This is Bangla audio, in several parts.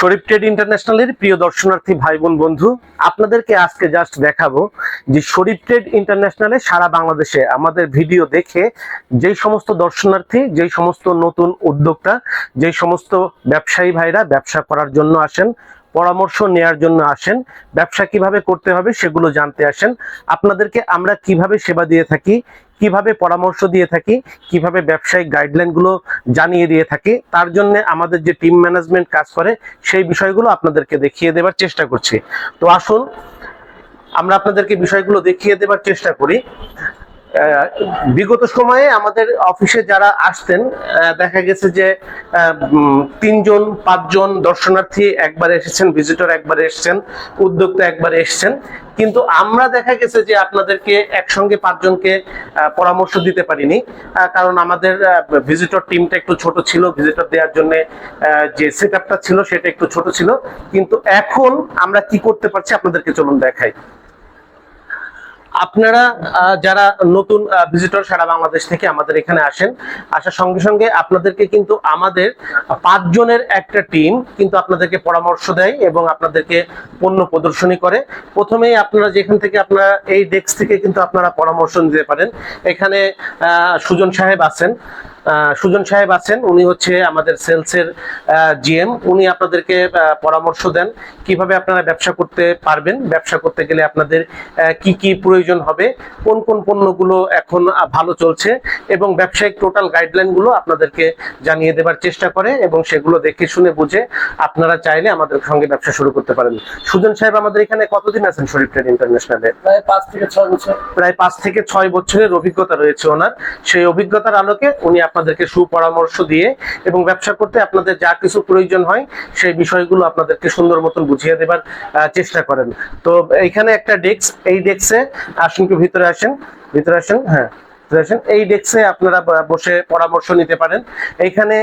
শরীফ ট্রেড ইন্টারন্যাশনালের প্রিয় দর্শনার্থী ভাই বোন বন্ধু, আপনাদেরকে আজকে জাস্ট দেখাবো যে শরীফ ট্রেড ইন্টারন্যাশনালে সারা বাংলাদেশে আমাদের ভিডিও দেখে যেই সমস্ত দর্শনার্থী, যেই সমস্ত নতুন উদ্যোক্তা, যেই সমস্ত ব্যবসায়ী ভাইরা ব্যবসা করার জন্য আসেন পরামর্শ নেয়ার জন্য আসেন। ব্যবসা কীভাবে করতে হবে সেগুলো জানতে আসেন। আপনাদেরকে আমরা কীভাবে সেবা দিয়ে থাকি, কীভাবে পরামর্শ দিয়ে থাকি, কীভাবে ব্যবসায়িক গাইডলাইনগুলো জানিয়ে দিয়ে থাকি, তার জন্য আমাদের যে টিম ম্যানেজমেন্ট কাজ করে, সেই বিষয়গুলো আপনাদেরকে দেখিয়ে দেবার চেষ্টা করছি। তো আসুন, আমরা আপনাদেরকে বিষয়গুলো দেখিয়ে দেবার চেষ্টা করি। বিগত সময়ে আমাদের অফিসে যারা আসতেন দেখা গেছে যে তিনজন, পাঁচজন দর্শনার্থী একবার এসেছেন ভিজিটর একবার এসেছেন, উদ্যোক্তা একবার এসেছেন। কিন্তু আমরা দেখা গেছে যে আপনাদেরকে একসঙ্গে পাঁচজনকে পরামর্শ দিতে পারিনি কারণ আমাদের ভিজিটর টিমটা একটু ছোট ছিল ভিজিটর দেওয়ার জন্য যে সেট ছিল সেটা একটু ছোট ছিল। কিন্তু এখন আমরা কি করতে পারছি আপনাদেরকে চলুন দেখাই। আপনারা যারা নতুন ভিজিটর সারা বাংলাদেশ থেকে আমাদের এখানে আসেন, আসার সঙ্গে সঙ্গে আপনাদেরকে কিন্তু আমাদের পাঁচজনের একটা টিম কিন্তু আপনাদেরকে পরামর্শ দেয় এবং আপনাদেরকে পণ্য প্রদর্শনী করে। প্রথমেই আপনারা যেখান থেকে আপনারা এই ডেস্ক থেকে কিন্তু আপনারা পরামর্শ নিতে পারেন। এখানে সুজন সাহেব আছেন। সুজন সাহেব আছেন উনি হচ্ছে আমাদের সেলসের জিএম উনি আপনাদেরকে পরামর্শ দেন কীভাবে আপনারা ব্যবসা করতে পারবেন ব্যবসা করতে গেলে আপনাদের কি কি প্রয়োজন হবে কোন কোন পণ্যগুলো এখন ভালো চলছে এবং ব্যবসায়িক টোটাল গাইডলাইনগুলো আপনাদেরকে জানিয়ে দেবার চেষ্টা করে এবং সেগুলো দেখে শুনে বুঝে আপনারা চাইলে আমাদের সঙ্গে ব্যবসা শুরু করতে পারেন। সুজন সাহেব আমাদের এখানে কতদিন আছেন শরীফ ট্রেড ইন্টারন্যাশনালে প্রায় পাঁচ থেকে ছয় বছর। প্রায় পাঁচ থেকে ছয় বছরের অভিজ্ঞতা রয়েছে ওনার। সেই অভিজ্ঞতার আলোকে উনি আপনাদেরকে সুপরামর্শ দিয়ে এবং ব্যবসা করতে আপনাদের যা কিছু প্রয়োজন হয়, সেই বিষয়গুলো আপনাদেরকে সুন্দর মতন বুঝিয়ে দেবার চেষ্টা করেন। তো এখানে একটা ডেস্ক, এই ডেস্কে আসুন কি, ভিতরে আসেন ভিতরে আসেন হ্যাঁ। আসেন। এই ডেস্কে আপনারা বসে পরামর্শ নিতে পারেন। এইখানে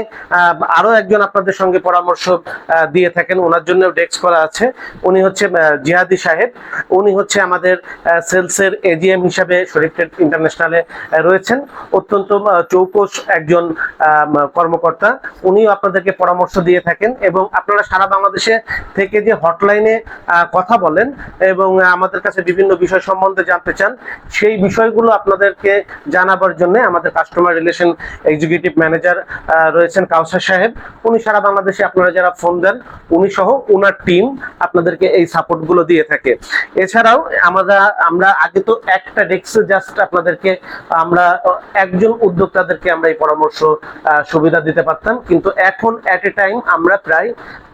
আরও একজন আপনাদের সঙ্গে পরামর্শ দিয়ে থাকেন। ওনার জন্য ডেস্ক করা আছে। উনি হচ্ছে জিহাদি সাহেব। উনি হচ্ছে আমাদের সেলসের এজিএম হিসাবে শরীফ ইন্টারন্যাশনালে রয়েছেন। অত্যন্ত একজন কর্মকর্তা। উনিও আপনাদেরকে পরামর্শ দিয়ে থাকেন এবং আপনারা সারা বাংলাদেশে থেকে যে হটলাইনে কথা বলেন এবং আমাদের কাছে বিভিন্ন বিষয় সম্বন্ধে জানতে চান, সেই বিষয়গুলো আপনাদেরকে জানাবার জন্য আমাদের কাস্টমার রিলেশন এক্সিকিউটিভ ম্যানেজার রয়েছেন কাউসার সাহেব। উনি সারা বাংলাদেশে আপনারা যারা ফোন দেন, উনি সহ ওনার টিম আপনাদেরকে এই সাপোর্টগুলো দিয়ে থাকে। এছাড়াও আমরা আমরা আগে তো একটা ডেস্কে জাস্ট আপনাদেরকে, আমরা, একজন উদ্যোক্তাদেরকে আমরা এই পরামর্শ সুবিধা দিতে পারতাম। কিন্তু এখন এট এ টাইম আমরা প্রায়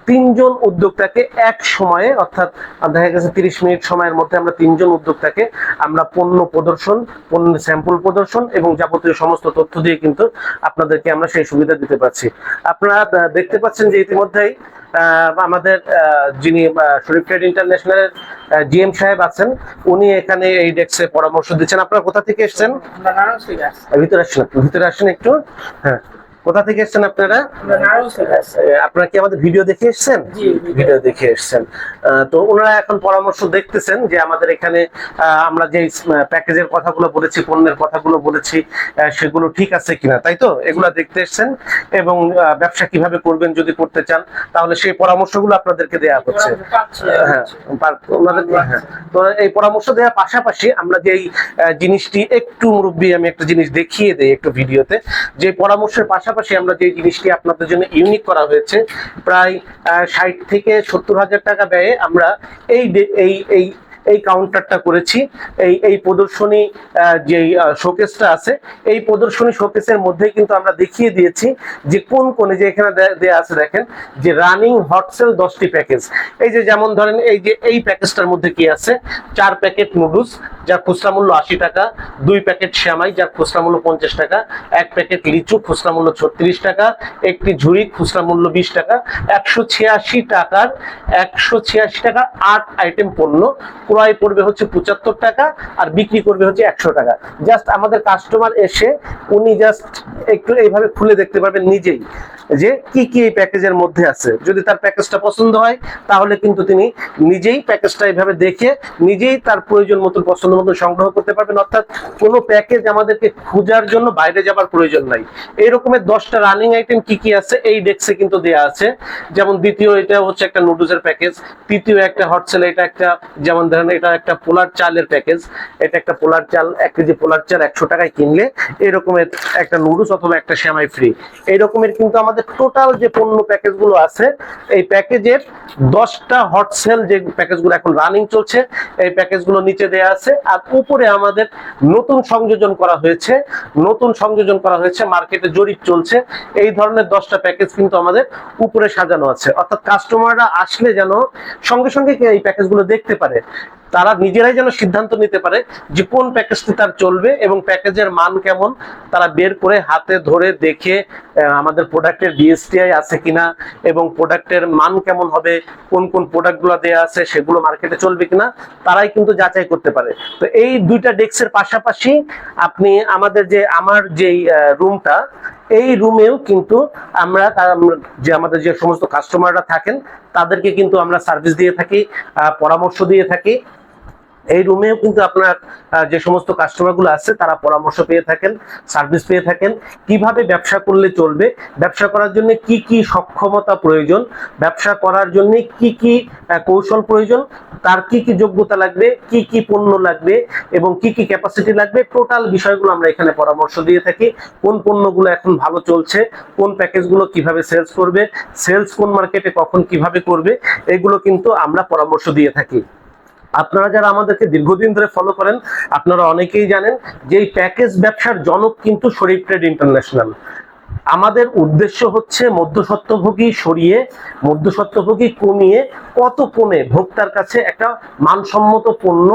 তিনজন উদ্যোক্তাকে এক সময়ে অর্থাৎ দেখা গেছে তিরিশ মিনিট সময়ের মধ্যে আমরা তিনজন উদ্যোক্তাকে আমরা পণ্য প্রদর্শন পণ্য স্যাম্পল প্রদর্শন এবং যাবতীয় সমস্ত তথ্য দিয়ে কিন্তু আপনাদেরকে আমরা সেই সুবিধা দিতে পারছি। আপনারা দেখতে পাচ্ছেন যে ইতিমধ্যেই আহ, আমাদের আহ, যিনি শরীফ ট্রেড ইন্টারন্যাশনালের জিএম সাহেব আছেন উনি এখানে এই ডেস্কে পরামর্শ দিচ্ছেন। আপনারা কোথা থেকে এসেছেন? ভিতরে আসেন ভিতরে আসেন একটু। হ্যাঁ। কোথা থেকে এসেছেন আপনারা? আপনারা কি আমাদের ভিডিও দেখে এসেছেন? ভিডিও দেখে এসেছেন। তো ওনারা এখন পরামর্শ দেখতেছেন যে আমাদের এখানে আমরা যে প্যাকেজের কথাগুলো বলেছি পণ্যের কথাগুলো বলেছি সেগুলো ঠিক আছে কিনা তাই তো? এগুলা দেখতে এসেছেন এবং ব্যবসা কীভাবে করবেন যদি করতে চান তাহলে সেই পরামর্শগুলো আপনাদেরকে দেওয়া হচ্ছে। হ্যাঁ পার- হ্যাঁ। তো এই পরামর্শ দেওয়ার পাশাপাশি আমরা যে জিনিসটি একটু মুরব্বী আমি একটা জিনিস দেখিয়ে দেই একটু ভিডিওতে যে পরামর্শের পাশাপাশি আমরা যে জিনিসটি আপনাদের জন্য ইউনিক করা হয়েছে, প্রায় ষাট থেকে সত্তর হাজার টাকা ব্যয়ে আমরা এই এই এই এই কাউন্টারটা করেছি। এই এই প্রদর্শনী যে শোকেসটা আছে, এই প্রদর্শনী শোকেসের মধ্যে কিন্তু আমরা দেখিয়ে দিয়েছি যে কোন কোনে যে এখানে দেয়া আছে দেখেন, যে রানিং হট সেল দশটি প্যাকেজ এই যে যেমন ধরেন, এই যে, এই প্যাকেজটার মধ্যে কি আছে? চার প্যাকেট নুডলস যার খুচরা মূল্য আশি টাকা, দুই প্যাকেট শ্যামাই যার খুচরা মূল্য পঞ্চাশ টাকা, এক প্যাকেট লিচু, খুচরা মূল্য ছত্রিশ টাকা, একটি ঝুড়ি, খুচরা মূল্য বিশ টাকা, একশো ছিয়াশি টাকার, একশো ছিয়াশি টাকার আট আইটেম পণ্য ক্রয় পড়বে হচ্ছে পঁচাত্তর টাকা আর বিক্রি করবে হচ্ছে একশো টাকা। জাস্ট আমাদের কাস্টমার এসে উনি জাস্ট একটু এইভাবে খুলে দেখতে পারবেন নিজেই যে কি কি এই প্যাকেজের মধ্যে আছে। যদি তার প্যাকেজটা পছন্দ হয়, তাহলে কিন্তু তিনি নিজেই প্যাকেজটা এইভাবে দেখে নিজেই তার প্রয়োজন মতো পছন্দ মতো সংগ্রহ করতে পারবেন। অর্থাৎ কোনো প্যাকেজ আমাদেরকে খোঁজার জন্য বাইরে যাবার প্রয়োজন নাই। এই রকমের দশটা রানিং আইটেম কি কি আছে, এই ডেস্কে কিন্তু দেয়া আছে। যেমন দ্বিতীয় এটা হচ্ছে একটা নুডলসের প্যাকেজ তৃতীয় একটা হট সেল এটা একটা যেমন ধরেন এটা একটা পোলার চালের প্যাকেজ। এটা একটা পোলার চাল, এক কেজি পোলার চাল একশো টাকায় কিনলে এরকমের একটা নুডলস অথবা একটা শ্যামাই ফ্রি এই রকমের কিন্তু আমাদের টোটাল যে পণ্য প্যাকেজগুলো আছে, এই প্যাকেজের দশটা হট সেল যে প্যাকেজগুলো এখন রানিং চলছে, এই প্যাকেজগুলো নিচে দেয়া আছে। আর উপরে আমাদের নতুন সংযোজন করা হয়েছে, নতুন সংযোজন করা হয়েছে মার্কেটে জরিপ চলছে। এই ধরনের দশটা প্যাকেজ কিন্তু আমাদের উপরে সাজানো আছে। অর্থাৎ কাস্টমাররা আসলে যেন সঙ্গে সঙ্গে এই প্যাকেজগুলো দেখতে পারে। তারা নিজেরাই যেন সিদ্ধান্ত নিতে পারে যে কোন প্যাকেজটি তার চলবে এবং প্যাকেজের মান কেমন, তারা বের করে হাতে ধরে দেখে আমাদের প্রোডাক্টের বিএসটিআই আছে কিনা এবং প্রোডাক্টের মান কেমন হবে, কোন কোন প্রোডাক্টগুলো দেওয়া আছে সেগুলো মার্কেটে চলবে কিনা, তারাই কিন্তু যাচাই করতে পারে। তো এই দুইটা ডেস্কের পাশাপাশি আপনি আমাদের যে, আমার যেই রুমটা এই রুমেও কিন্তু আমরা যে আমাদের যে সমস্ত কাস্টমাররা থাকেন, তাদেরকে কিন্তু আমরা সার্ভিস দিয়ে থাকি পরামর্শ দিয়ে থাকি। এই রুমেও কিন্তু আপনার যে সমস্ত কাস্টমারগুলো আছে, তারা পরামর্শ পেয়ে থাকেন সার্ভিস পেয়ে থাকেন। কীভাবে ব্যবসা করলে চলবে? ব্যবসা করার জন্য কি কি সক্ষমতা প্রয়োজন? ব্যবসা করার জন্য কি কি কৌশল প্রয়োজন? তার কি কি যোগ্যতা লাগবে? কি কি পণ্য লাগবে? এবং কি কি ক্যাপাসিটি লাগবে? টোটাল বিষয়গুলো আমরা এখানে পরামর্শ দিয়ে থাকি। কোন পণ্যগুলো এখন ভালো চলছে? কোন প্যাকেজগুলো কীভাবে সেলস করবে? সেলস কোন মার্কেটে কখন কীভাবে করবে? এগুলো কিন্তু আমরা পরামর্শ দিয়ে থাকি। আপনারা যারা আমাদেরকে দীর্ঘদিন ধরে ফলো করেন, আপনারা অনেকেই জানেন যে এই প্যাকেজ ব্যবসার জনক কিন্তু শরীফ ট্রেড ইন্টারন্যাশনাল আমাদের উদ্দেশ্য হচ্ছে মধ্যস্বত্বভোগী সরিয়ে, মধ্যস্বত্বভোগী কমিয়ে কত কমে ভোক্তার কাছে একটা মানসম্মত পণ্য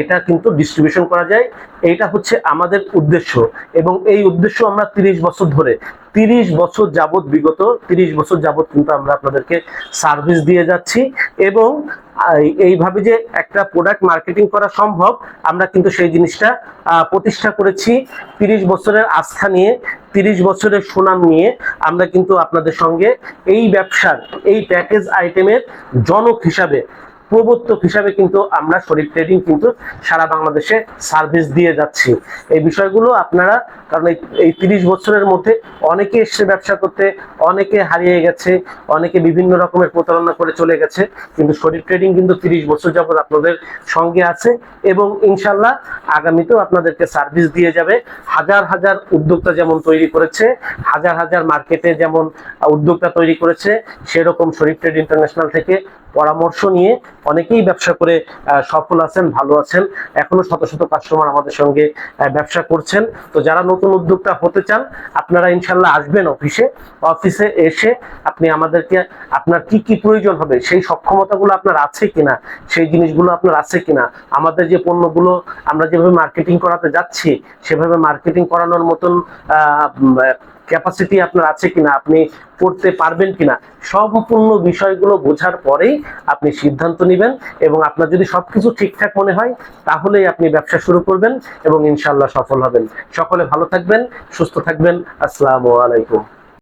এটা কিন্তু ডিস্ট্রিবিউশন করা যায়। এটা হচ্ছে আমাদের উদ্দেশ্য এবং এই উদ্দেশ্য আমরা তিরিশ বছর ধরে তিরিশ বছর যাবত বিগত তিরিশ বছর যাবত কিন্তু আমরা আপনাদেরকে সার্ভিস দিয়ে যাচ্ছি এবং এইভাবে যে একটা প্রোডাক্ট মার্কেটিং করা সম্ভব, আমরা কিন্তু সেই জিনিসটা প্রতিষ্ঠা করেছি। তিরিশ বছরের আস্থা নিয়ে, তিরিশ বছরের সুনাম নিয়ে আমরা কিন্তু আপনাদের সঙ্গে এই ব্যবসার, এই প্যাকেজ আইটেমের জনক হিসাবে প্রবর্তক হিসাবে কিন্তু আমরা শরীর ট্রেডিং কিন্তু সারা বাংলাদেশে সার্ভিস দিয়ে যাচ্ছি। এই বিষয়গুলো আপনারা, কারণ এই তিরিশ বছরের মধ্যে অনেকে এসছে ব্যবসা করতে, অনেকে হারিয়ে গেছে, অনেকে বিভিন্ন রকমের প্রতারণা করে চলে গেছে, কিন্তু শরীর ট্রেডিং কিন্তু তিরিশ বছর যাবত আপনাদের সঙ্গে আছে এবং ইনশাল্লাহ আগামীতেও আপনাদেরকে সার্ভিস দিয়ে যাবে। হাজার হাজার উদ্যোক্তা যেমন তৈরি করেছে, হাজার হাজার মার্কেটে যেমন উদ্যোক্তা তৈরি করেছে, সেরকম শরীফ ট্রেড ইন্টারন্যাশনাল থেকে পরামর্শ নিয়ে অনেকেই ব্যবসা করে সফল আছেন, ভালো আছেন। এখনও শত শত কাস্টমার আমাদের সঙ্গে ব্যবসা করছেন। তো যারা নতুন উদ্যোক্তা হতে চান, আপনারা ইনশাল্লাহ আসবেন অফিসে অফিসে এসে আপনি আমাদেরকে আপনার কি কি প্রয়োজন হবে, সেই সক্ষমতাগুলো আপনার আছে কিনা, সেই জিনিসগুলো আপনার আছে কিনা, আমাদের যে পণ্যগুলো আমরা যেভাবে মার্কেটিং করাতে যাচ্ছি, সেভাবে মার্কেটিং করানোর মতন ক্যাপাসিটি আপনার আছে কিনা, আপনি করতে পারবেন কিনা, সম্পূর্ণ বিষয়গুলো বোঝার পরেই আপনি সিদ্ধান্ত নেবেন এবং আপনার যদি সবকিছু ঠিকঠাক মনে হয়, তাহলেই আপনি ব্যবসা শুরু করবেন এবং ইনশাল্লাহ সফল হবেন। সকলে ভালো থাকবেন, সুস্থ থাকবেন। আসসালামু আলাইকুম।